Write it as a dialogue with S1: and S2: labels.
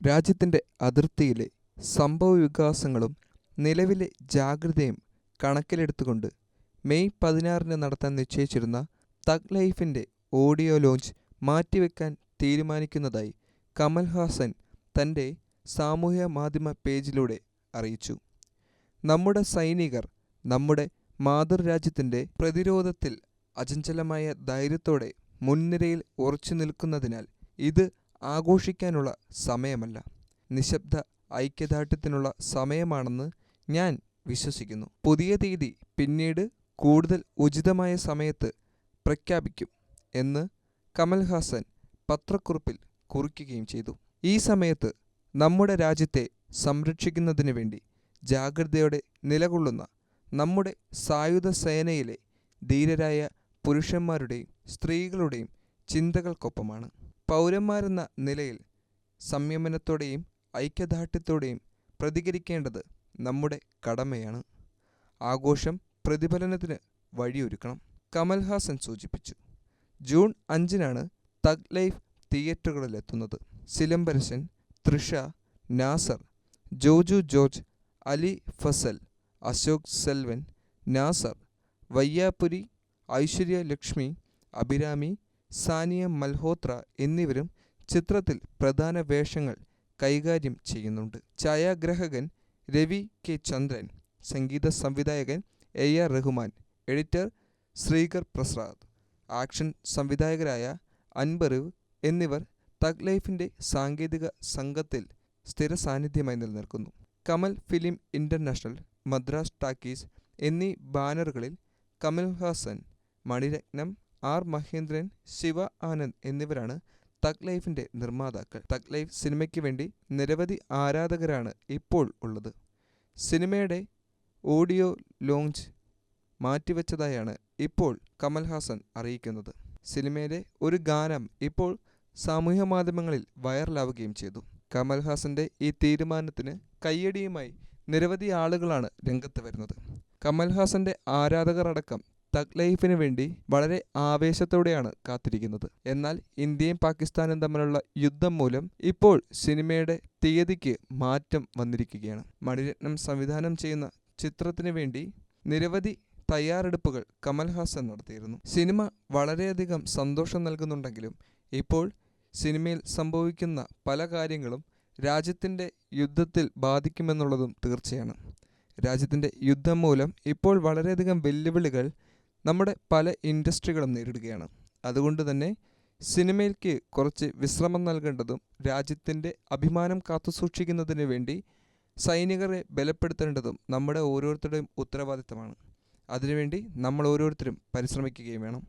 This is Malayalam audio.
S1: രാജ്യത്തിന്റെ അതിർത്തിയിലെ സംഭവ വികാസങ്ങളും നിലവിലെ ജാഗ്രതയും കണക്കിലെടുത്തുകൊണ്ട് മെയ് പതിനാറിന് നടത്താൻ നിശ്ചയിച്ചിരുന്ന തഗ് ലൈഫിന്റെ ഓഡിയോ ലോഞ്ച് മാറ്റിവെക്കാൻ തീരുമാനിക്കുന്നതായി കമൽഹാസൻ തന്റെ സാമൂഹ്യ മാധ്യമ പേജിലൂടെ അറിയിച്ചു. നമ്മുടെ സൈനികർ നമ്മുടെ മാതൃരാജ്യത്തിന്റെ പ്രതിരോധത്തിൽ അചഞ്ചലമായ ധൈര്യത്തോടെ മുൻനിരയിൽ ഉറച്ചു നിൽക്കുന്നതിനാൽ ഇത് ആഘോഷിക്കാനുള്ള സമയമല്ല. നിശബ്ദ ഐക്യദാർഢ്യത്തിനുള്ള സമയമാണെന്ന് ഞാൻ വിശ്വസിക്കുന്നു. പുതിയ തീയതി പിന്നീട് കൂടുതൽ ഉചിതമായ സമയത്ത് പ്രഖ്യാപിക്കും എന്ന് കമൽഹാസൻ പത്രക്കുറിപ്പിൽ കുറിക്കുകയും ചെയ്തു. ഈ സമയത്ത് നമ്മുടെ രാജ്യത്തെ സംരക്ഷിക്കുന്നതിന് വേണ്ടി ജാഗ്രതയോടെ നിലകൊള്ളുന്ന നമ്മുടെ സായുധ സേനയിലെ ധീരരായ പുരുഷന്മാരുടെയും സ്ത്രീകളുടെയും ചിന്തകൾക്കൊപ്പമാണ്. പൗരന്മാരെന്ന നിലയിൽ സംയമനത്തോടെയും ഐക്യദാർഢ്യത്തോടെയും പ്രതികരിക്കേണ്ടത് നമ്മുടെ കടമയാണ്. ആഘോഷം പ്രതിഫലനത്തിന് വഴിയൊരുക്കണം കമൽഹാസൻ സൂചിപ്പിച്ചു. ജൂൺ അഞ്ചിനാണ് തഗ് ലൈഫ് തിയേറ്ററുകളിലെത്തുന്നത്. സിലംബരശൻ തൃഷ നാസർ ജോജു ജോർജ് അലി ഫസൽ അശോക് സെൽവൻ നാസർ വയ്യാപുരി ഐശ്വര്യ ലക്ഷ്മി അഭിരാമി സാനിയ മൽഹോത്ര എന്നിവരും ചിത്രത്തിൽ പ്രധാന വേഷങ്ങൾ കൈകാര്യം ചെയ്യുന്നുണ്ട്. ഛായാഗ്രാഹകൻ രവി കെ ചന്ദ്രൻ സംഗീത സംവിധായകൻ A R Rahman editor Sreekar Prasad action സംവിധായകരായ Anbariv എന്നിവർ തഗ് ലൈഫിന്റെ സാങ്കേതിക സംഘത്തിൽ സ്ഥിര സാന്നിധ്യമായി നിലനിൽക്കുന്നു. Kamal film international Madras talkies എന്നീ ബാനറുകളിൽ കമൽ കമൽഹാസൻ മണിരത്നം ആർ മഹേന്ദ്രൻ ശിവ ആനന്ദ് എന്നിവരാണ് തഗ് ലൈഫിന്റെ നിർമ്മാതാക്കൾ. തഗ് ലൈഫ് സിനിമയ്ക്ക് വേണ്ടി നിരവധി ആരാധകരാണ് ഇപ്പോൾ ഉള്ളത്. സിനിമയുടെ ഓഡിയോ ലോഞ്ച് മാറ്റിവെച്ചതായാണ് ഇപ്പോൾ കമൽഹാസൻ അറിയിക്കുന്നത്. സിനിമയിലെ ഒരു ഗാനം ഇപ്പോൾ സാമൂഹ്യ മാധ്യമങ്ങളിൽ വൈറലാവുകയും ചെയ്തു. കമൽഹാസന്റെ ഈ തീരുമാനത്തിന് കയ്യടിയുമായി നിരവധി ആളുകളാണ് രംഗത്ത് വരുന്നത്. കമൽഹാസന്റെ ആരാധകർ അടക്കം തഗ് ലൈഫിന് വേണ്ടി വളരെ ആവേശത്തോടെയാണ് കാത്തിരിക്കുന്നത്. എന്നാൽ ഇന്ത്യയും പാകിസ്ഥാനും തമ്മിലുള്ള യുദ്ധം മൂലം ഇപ്പോൾ സിനിമയുടെ തീയതിക്ക് മാറ്റം വന്നിരിക്കുകയാണ്. മണിരത്നം സംവിധാനം ചെയ്യുന്ന ചിത്രത്തിന് വേണ്ടി നിരവധി തയ്യാറെടുപ്പുകൾ കമൽഹാസൻ നടത്തിയിരുന്നു. സിനിമ വളരെയധികം സന്തോഷം നൽകുന്നുണ്ടെങ്കിലും ഇപ്പോൾ സിനിമയിൽ സംഭവിക്കുന്ന പല കാര്യങ്ങളും രാജ്യത്തിന്റെ യുദ്ധത്തിൽ ബാധിക്കുമെന്നുള്ളതും തീർച്ചയാണ്. രാജ്യത്തിന്റെ യുദ്ധം മൂലം ഇപ്പോൾ വളരെയധികം വെല്ലുവിളികൾ നമ്മുടെ പല ഇൻഡസ്ട്രികളും നേരിടുകയാണ്. അതുകൊണ്ട് തന്നെ സിനിമയിലേക്ക് കുറച്ച് വിശ്രമം നൽകേണ്ടതും രാജ്യത്തിന്റെ അഭിമാനം കാത്തുസൂക്ഷിക്കുന്നതിന് വേണ്ടി സൈനികരെ ബലപ്പെടുത്തേണ്ടതും നമ്മുടെ ഓരോരുത്തരുടെയും ഉത്തരവാദിത്തമാണ്. അതിനുവേണ്ടി നമ്മൾ ഓരോരുത്തരും പരിശ്രമിക്കുകയും വേണം.